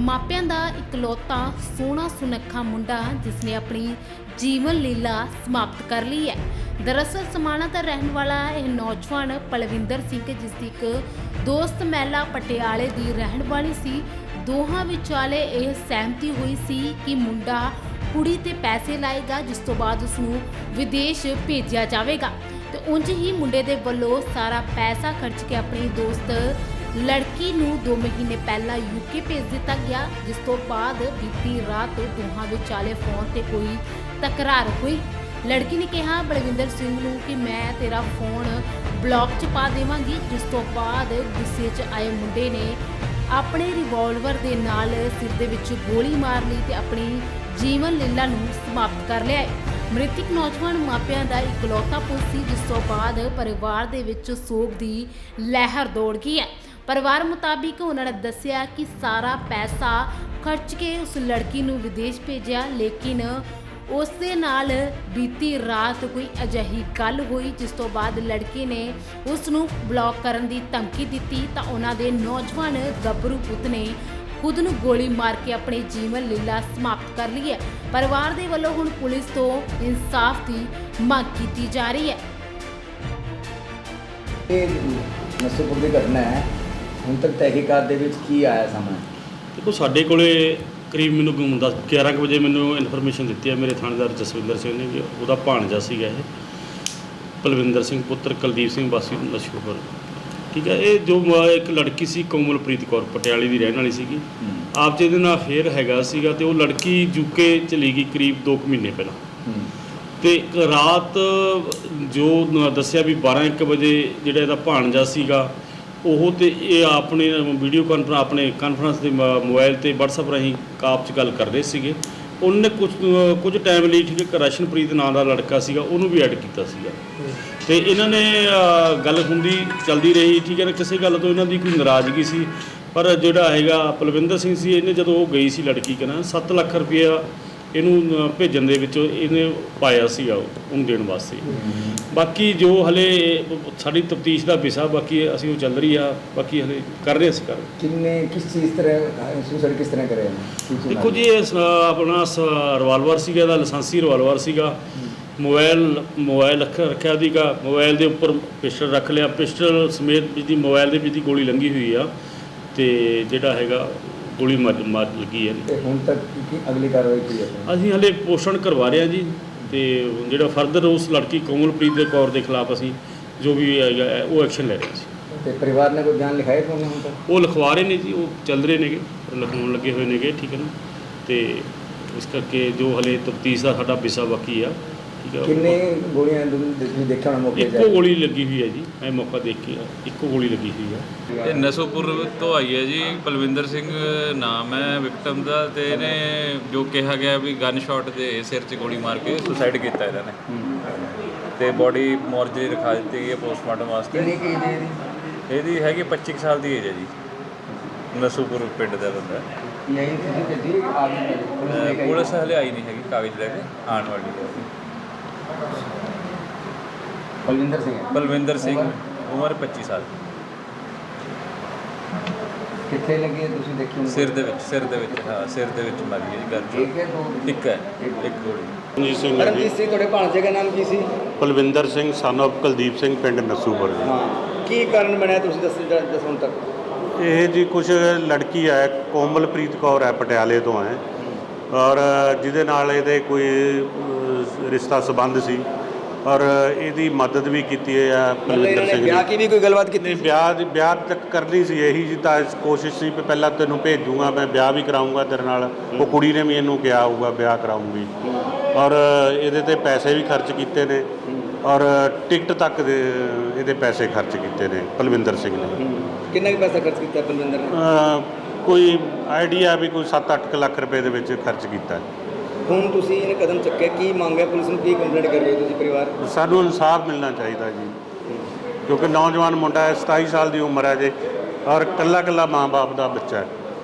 ਮਾਪਿਆਂ ਦਾ ਇਕਲੌਤਾ ਸੋਹਣਾ ਸੁਨੱਖਾ ਮੁੰਡਾ ਜਿਸ ਨੇ ਆਪਣੀ ਜੀਵਨ ਲੀਲਾ ਸਮਾਪਤ ਕਰ ਲਈ ਹੈ। ਦਰਅਸਲ ਸਮਾਣਾ ਦਾ ਰਹਿਣ ਵਾਲਾ ਇਹ ਨੌਜਵਾਨ ਪਲਵਿੰਦਰ ਸਿੰਘ ਜਿਸ ਦੀ ਇੱਕ ਦੋਸਤ ਮਹਿਲਾ ਪਟਿਆਲੇ ਦੀ ਰਹਿਣ ਵਾਲੀ ਸੀ। ਦੋਹਾਂ ਵਿਚਾਲੇ ਇਹ ਸਹਿਮਤੀ ਹੋਈ ਸੀ ਕਿ ਮੁੰਡਾ ਕੁੜੀ ਤੇ ਪੈਸੇ ਲਾਏਗਾ, ਜਿਸ ਤੋਂ ਬਾਅਦ ਉਸ ਨੂੰ ਵਿਦੇਸ਼ ਭੇਜਿਆ ਜਾਵੇਗਾ। ਤੇ ਉਂਝ ਹੀ ਮੁੰਡੇ ਦੇ ਵੱਲੋਂ ਸਾਰਾ ਪੈਸਾ ਖਰਚ ਕੇ ਆਪਣੀ ਦੋਸਤ ਲੜਕੀ ਨੂੰ 2 ਮਹੀਨੇ ਪਹਿਲਾਂ ਯੂਕੇ ਭੇਜ ਦਿੱਤਾ ਗਿਆ, ਜਿਸ ਤੋਂ ਬਾਅਦ ਬੀਤੀ ਰਾਤ ਦੋਹਾਂ ਵਿਚਾਲੇ ਫੋਨ ਤੇ ਕੋਈ ਤਕਰਾਰ ਹੋਈ। ਲੜਕੀ ਨੇ ਕਿਹਾ, ਬਲਵਿੰਦਰ ਸਿੰਘ ਨੂੰ ਕਿ ਮੈਂ ਤੇਰਾ ਫੋਨ ਬਲੌਕ 'ਚ ਪਾ ਦੇਵਾਂਗੀ, ਜਿਸ ਤੋਂ ਬਾਅਦ ਗੁੱਸੇ 'ਚ ਆਏ ਮੁੰਡੇ ਨੇ ਆਪਣੇ ਰਿਵਾਲਵਰ ਦੇ ਨਾਲ ਸਿਰ ਦੇ ਵਿੱਚ ਗੋਲੀ ਮਾਰ ਲਈ ਤੇ ਆਪਣੀ ਜੀਵਨ ਲੀਲਾ ਨੂੰ ਸਮਾਪਤ ਕਰ ਲਿਆ ਹੈ। ਮ੍ਰਿਤਕ ਨੌਜਵਾਨ ਮਾਪਿਆਂ ਦਾ ਇਕਲੌਤਾ ਪੁੱਤ ਸੀ, ਜਿਸ ਤੋਂ ਬਾਅਦ ਪਰਿਵਾਰ ਦੇ ਵਿੱਚ ਸੋਗ ਦੀ ਲਹਿਰ ਦੌੜ ਗਈ ਹੈ। ਪਰਿਵਾਰ ਮੁਤਾਬਿਕ ਉਹਨਾਂ ਨੇ ਦੱਸਿਆ ਕਿ ਸਾਰਾ ਪੈਸਾ ਖਰਚ ਕੇ ਉਸ ਲੜਕੀ ਨੂੰ ਵਿਦੇਸ਼ ਭੇਜਿਆ, ਲੇਕਿਨ ਉਸ ਦੇ ਨਾਲ ਬੀਤੀ ਰਾਤ ਕੋਈ ਅਜਿਹੀ ਗੱਲ ਹੋਈ, ਜਿਸ ਤੋਂ ਬਾਅਦ ਲੜਕੀ ਨੇ ਉਸ ਨੂੰ ਬਲੌਕ ਕਰਨ ਦੀ ਧਮਕੀ ਦਿੱਤੀ। ਤਾਂ ਉਹਨਾਂ ਦੇ ਨੌਜਵਾਨ ਗੱਭਰੂ ਪੁੱਤ ਨੇ ਖੁਦ ਨੂੰ ਗੋਲੀ ਮਾਰ ਕੇ ਆਪਣੀ ਜੀਵਨ ਲੀਲਾ ਸਮਾਪਤ ਕਰ ਲਈ ਹੈ। ਪਰਿਵਾਰ ਦੇ ਵੱਲੋਂ ਹੁਣ ਪੁਲਿਸ ਤੋਂ ਇਨਸਾਫ ਦੀ ਮੰਗ ਕੀਤੀ ਜਾ ਰਹੀ ਹੈ। ਇਹ ਨਸੂਪੁਰ ਦੀ ਘਟਨਾ ਹੈ। ਹੁਣ ਤੱਕ ਤਹਿਕੀਕਾਤ ਦੇ ਵਿੱਚ ਕੀ ਆਇਆ ਸਾਹਮਣੇ? ਦੇਖੋ ਸਾਡੇ ਕੋਲੇ ਕਰੀਬ ਮੈਨੂੰ ਗੁੰਮ ਦਸ 11 ਕੁ ਵਜੇ ਮੈਨੂੰ ਇਨਫੋਰਮੇਸ਼ਨ ਦਿੱਤੀ ਹੈ। ਮੇਰੇ ਥਾਣੇਦਾਰ ਜਸਵਿੰਦਰ ਸਿੰਘ ਨੇ ਕਿ ਉਹਦਾ ਭਾਣਜਾ ਸੀਗਾ ਇਹ। ਪਲਵਿੰਦਰ ਸਿੰਘ ਪੁੱਤਰ ਕੁਲਦੀਪ ਸਿੰਘ ਵਾਸੀ ਨਸ਼ੂਪੁਰ ਠੀਕ ਹੈ ਇਹ ਜੋ ਮ- ਇੱਕ ਲੜਕੀ ਸੀ ਕੋਮਲਪ੍ਰੀਤ ਕੌਰ ਪਟਿਆਲੇ ਦੀ ਰਹਿਣ ਵਾਲੀ ਸੀਗੀ। ਆਪ ਜੀ ਦੇ ਨਾਲ ਫੇਰ ਹੈਗਾ ਸੀਗਾ ਤੇ ਉਹ ਲੜਕੀ ਯੂਕੇ ਚਲੀ ਗਈ ਕਰੀਬ 2 ਮਹੀਨੇ ਪਹਿਲਾਂ। ਤੇ ਇੱਕ ਰਾਤ ਜੋ ਨ- ਦੱਸਿਆ ਵੀ 12 ਇੱਕ ਵਜੇ ਜਿਹੜਾ ਇਹਦਾ ਭਾਣਜਾ ਸੀਗਾ ਉਹ ਤੇ ਇਹ ਆਪਣੇ ਵੀਡੀਓ ਕਾਨਫਰੰਸ ਆਪਣੇ ਕਾਨਫਰੰਸ ਦੇ ਮ- ਮੋਬਾਈਲ ਤੇ WhatsApp ਰਾਹੀਂ ਕਾਪ 'ਚ ਗੱਲ ਕਰ ਰਹੇ ਸੀਗੇ। ਉਹਨੇ ਕੁਝ ਕੁਝ ਟਾਈਮ ਲਈ ਠੀਕ ਹੈ ਇੱਕ ਰਸ਼ਨਪ੍ਰੀਤ ਨਾਂ ਦਾ ਲੜਕਾ ਸੀਗਾ ਉਹਨੂੰ ਵੀ ਐਡ ਕੀਤਾ ਸੀਗਾ। ਤੇ ਇਹਨਾਂ ਨੇ ਗੱਲ ਹੁੰਦੀ ਚੱਲਦੀ ਰਹੀ ਠੀਕ ਹੈ ਨਾ? ਕਿਸੇ ਗੱਲ ਤੋਂ ਇਹਨਾਂ ਦੀ ਕੋਈ ਨਾਰਾਜ਼ਗੀ ਸੀ। ਪਰ ਜਿਹੜਾ ਹੈਗਾ ਪਲਵਿੰਦਰ ਸਿੰਘ ਸੀ ਇਹਨੇ ਜਦੋਂ ਉਹ ਗਈ ਸੀ ਲੜਕੀ ਕਨਾ 7 ਲੱਖ ਰੁਪਇਆ ਇਹਨੂੰ ਭੇਜਣ ਦੇ ਵਿੱਚ ਇਹਨੇ ਪਾਇਆ ਸੀਗਾ ਉਹ ਉਹਨੂੰ ਦੇਣ ਵਾਸਤੇ। ਬਾਕੀ ਜੋ ਹਲੇ ਸਾਡੀ ਤਫਤੀਸ਼ ਦਾ ਵਿਸ਼ਾ ਬਾਕੀ ਅਸੀਂ ਉਹ ਚੱਲ ਰਹੀ ਆ ਬਾਕੀ ਹਲੇ ਕਰ ਰਹੇ ਅਸੀਂ ਕਰ। ਕਿੰਨੇ ਕਿਸ ਚੀਜ਼ ਤਰ੍ਹਾਂ ਸੁਸਾਈਡ ਕਿਸ ਤਰ੍ਹਾਂ ਕਰਿਆ? ਦੇਖੋ ਜੀ ਸ- ਆਪਣਾ ਰਿਵਾਲਵਰ ਸੀਗਾ ਇਹਦਾ ਲਾਇਸੈਂਸੀ ਰਿਵਾਲਵਰ ਸੀਗਾ। ਮੋਬਾਈਲ ਮੋਬਾਈਲ ਰੱਖ ਰੱਖਿਆ ਸੀਗਾ ਮੋਬਾਈਲ ਦੇ ਉੱਪਰ ਪਿਸਟਲ ਰੱਖ ਲਿਆ। ਪਿਸਟਲ ਸਮੇਤ ਜਿਹਦੀ ਮੋਬਾਈਲ ਦੇ ਵਿੱਚ ਦੀ ਗੋਲੀ ਲੰਗੀ ਹੋਈ ਆ ਤੇ ਜਿਹੜਾ ਹੈਗਾ ਗੋਲੀ ਮਾਰ ਮਾਰ ਲੱਗੀ ਹੈ ਤੇ ਹੁਣ ਤੱਕ ਕੀ- ਅਗਲੀ ਕਾਰਵਾਈ ਕੀ ਹੈ ਅਸੀਂ ਹਲੇ ਪੋਸ਼ਣ ਕਰਵਾ ਰਹੇ ਹਾਂ ਜੀ ਤੇ ਜਿਹੜਾ ਫਰਦਰ ਉਸ ਲੜਕੀ ਕੋਮਲਪ੍ਰੀਤ ਦੇ ਕੌਰ ਦੇ ਖਿਲਾਫ ਅਸੀਂ ਜੋ ਵੀ ਹੈਗਾ ਉਹ ਐਕਸ਼ਨ ਲੈ ਰਹੇ ਜੀ। ਤੇ ਪਰਿਵਾਰ ਨੇ ਕੋਈ ਬਿਆਨ ਲਿਖਾਇਆ ਤੁਹਾਨੂੰ ਹੁਣ ਤੱਕ? ਉਹ ਲਿਖਵਾ ਰਹੇ ਨੇ ਜੀ ਉਹ ਚੱਲ ਰਹੇ ਨੇਗੇ ਲਿਖਾਉਣ ਲੱਗੇ ਹੋਏ ਨੇਗੇ ਠੀਕ ਹੈ ਨਾ? ਤੇ ਇਸ ਕਰਕੇ ਜੋ ਹਲੇ ਤਫਤੀਸ਼ ਦਾ ਸਾਡਾ ਵਿਸ਼ਾ ਬਾਕੀ ਆ ਹੈ ਕਿੰਨੇ ਗੋਲੀਆਂ ਤੁਸੀਂ ਦੇਖਿਆ ਹੋਣਾ ਮੌਕੇ ਇੱਕੋ ਗੋਲੀ ਲੱਗੀ ਹੋਈ ਹੈ ਜੀ ਮੈਂ ਮੌਕਾ ਦੇਖ ਕੇ ਇੱਕੋ ਗੋਲੀ ਲੱਗੀ ਹੋਈ ਆ ਇਹ ਨਸੋਪੁਰ ਤੋਂ ਆਈ ਹੈ ਜੀ ਪਲਵਿੰਦਰ ਸਿੰਘ ਨਾਮ ਹੈ ਵਿਕਟਮ ਦਾ ਤੇ ਇਹਨੇ ਜੋ ਕਿਹਾ ਗਿਆ ਵੀ ਗਨ ਸ਼ਾਟ ਦੇ ਸਿਰ 'ਚ ਗੋਲੀ ਮਾਰ ਕੇ ਸੁਸਾਈਡ ਕੀਤਾ ਇਹਨਾਂ ਨੇ। ਤੇ ਬੋਡੀ ਮੋਰਚਰੀ ਰਖਾ ਦਿੱਤੀ ਗਈ ਹੈ ਪੋਸਟਮਾਰਟਮ ਵਾਸਤੇ। ਕਿੰਨੀ ਕੀ ਏਜ ਹੈ ਇਹਦੀ? ਇਹਦੀ ਹੈਗੀ 25 ਕੁ ਸਾਲ ਦੀ ਏਜ ਹੈ ਜੀ। ਨਸੋਪੁਰ ਪਿੰਡ ਦਾ ਬੰਦਾ ਹੈ। ਯਹੀ ਤੁਸੀਂ ਗੱਡੀ ਆ ਗਈ ਪੁਲਿਸ ਲੈ ਅਹ ਕੇ ਆਈ? ਪੁਲਿਸ ਹਲੇ ਆਈ ਨਹੀਂ ਹੈਗੀ ਕਾਗਜ਼ ਲੈ ਕੇ ਆਉਣ ਵਾਲੀ ਹੈ। ਬਲਵਿੰਦਰ ਸਿੰਘ ਬਲਵਿੰਦਰ ਸਿੰਘ ਉਮਰ? 25 ਸਾਲ। ਕਿੱਥੇ ਲੱਗੀ ਹੈ ਤੁਸੀਂ ਦੇਖੀ ਹੋਣੀ? ਸਿਰ ਦੇ ਵਿੱਚ ਸਿਰ ਦੇ ਵਿੱਚ ਹਾਂ ਸਿਰ ਦੇ ਵਿੱਚ ਮਾਰੀ ਹੈ ਜੀ ਗੱਲ ਇੱਕ ਹੈ ਦੋ? ਇੱਕ ਹੈ ਇੱਕ ਗੋਲੀ। ਰਣਜੀਤ ਸਿੰਘ ਹੈ ਜੀ। ਰਣਜੀਤ ਸਿੰਘ ਤੁਹਾਡੇ ਭਾਣਜੇ ਦਾ ਨਾਮ ਕੀ ਸੀ? ਪਲਵਿੰਦਰ ਸਿੰਘ son of ਕੁਲਦੀਪ ਸਿੰਘ ਪਿੰਡ ਨਸੂਪੁਰ ਜੀ। ਹਾਂ। ਕੀ ਕਾਰਨ ਬਣਿਆ ਤੁਸੀਂ ਦੱਸ ਦੱਸੋ ਹੁਣ ਤੱਕ? ਇਹ ਜੀ ਕੁਝ ਲੜਕੀ ਹੈ ਕੋਮਲਪ੍ਰੀਤ ਕੌਰ ਹੈ ਪਟਿਆਲੇ ਤੋਂ ਹੈ। ਔਰ ਜਿਹਦੇ ਨਾਲ ਇਹਦੇ ਕੋਈ ਰਿਸ਼ਤਾ ਸੰਬੰਧ ਸੀ ਔਰ ਇਹਦੀ ਮਦਦ ਵੀ ਕੀਤੀ ਹੈ ਮਤਲਬ ਪਲਵਿੰਦਰ ਇਹਨਾਂ ਨੇ ਸਿੰਘ ਵਿਆਹ ਕੀ ਵੀ ਕੋਈ ਗੱਲਬਾਤ ਕੀਤੀ ਨਹੀਂ ਵਿਆਹ ਦੀ ਵਿਆਹ ਤੱਕ ਕਰਨੀ ਸੀ ਇਹੀ ਜੀ ਤਾਂ ਕੋਸ਼ਿਸ਼ ਸੀ ਵੀ ਪਹਿਲਾਂ ਤੈਨੂੰ ਭੇਜੂਗਾ ਮੈਂ ਵਿਆਹ ਵੀ ਕਰਾਉਂਗਾ ਤੇਰੇ ਨਾਲ। ਉਹ ਕੁੜੀ ਨੇ ਵੀ ਇਹਨੂੰ ਕਿਹਾ ਹੋਊਗਾ ਵਿਆਹ ਕਰਾਉਂਗੀ ਔਰ ਇਹਦੇ ਤੇ ਪੈਸੇ ਵੀ ਖਰਚ ਕੀਤੇ ਨੇ ਔਰ ਟਿਕਟ ਤੱਕ ਦੇ ਇਹਦੇ ਪੈਸੇ ਖਰਚ ਕੀਤੇ ਨੇ ਪਲਵਿੰਦਰ ਸਿੰਘ ਨੇ। ਕਿੰਨਾ ਕੁ ਪੈਸਾ ਖਰਚ ਕੀਤਾ ਬਲਵਿੰਦਰ ਨੇ? ਕੋਈ ਆਈਡੀਆ ਵੀ ਕੋਈ 7-8 ਲੱਖ ਰੁਪਏ ਦੇ ਵਿੱਚ ਖਰਚ ਕੀਤਾ। ਹੈ। ਹੁਣ ਤੁਸੀਂ ਇਹ ਕਦਮ ਚੱਕਿਆ, ਕੀ ਮੰਗ ਹੈ ਪੁਲਿਸ ਨੂੰ? ਕੀ ਕੰਪਲੇਂਟ ਕਰ ਰਹੇ ਹੋ ਤੁਸੀਂ ਪਰਿਵਾਰ? ਸਾਨੂੰ ਇਨਸਾਫ ਮਿਲਣਾ ਚਾਹੀਦਾ ਜੀ। ਕਿਉਂਕਿ ਨੌਜਵਾਨ ਮੁੰਡਾ ਹੈ 27 ਸਾਲ ਦੀ ਉਮਰ ਹੈ ਜੇ, ਔਰ ਕੱਲਾ ਕੱਲਾ ਮਾਂ-ਬਾਪ ਦਾ ਬੱਚਾ ਹੈ।